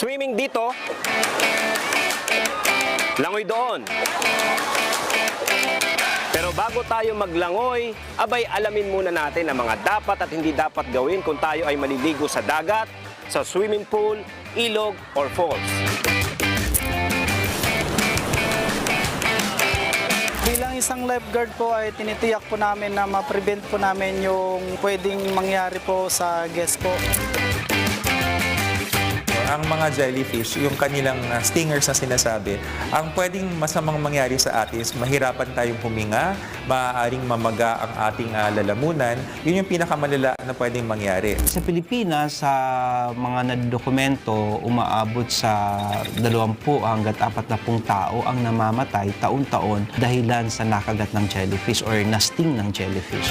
Swimming dito, langoy doon. Pero bago tayo maglangoy, abay alamin muna natin ang mga dapat at hindi dapat gawin kung tayo ay maliligo sa dagat, sa swimming pool, ilog, or falls. Bilang isang lifeguard po ay tinitiyak po namin na ma-prevent po namin yung pwedeng mangyari po sa guest po. Ang mga jellyfish, yung kanilang uh, stingers na sinasabi, ang pwedeng masamang mangyari sa atin is mahirapan tayong huminga, maaaring mamaga ang ating uh, lalamunan. Yun yung pinakamalala na pwedeng mangyari. Sa Pilipinas, sa mga nadokumento, umaabot sa 20 hanggat 40 tao ang namamatay taon-taon dahilan sa nakagat ng jellyfish or nasting ng jellyfish.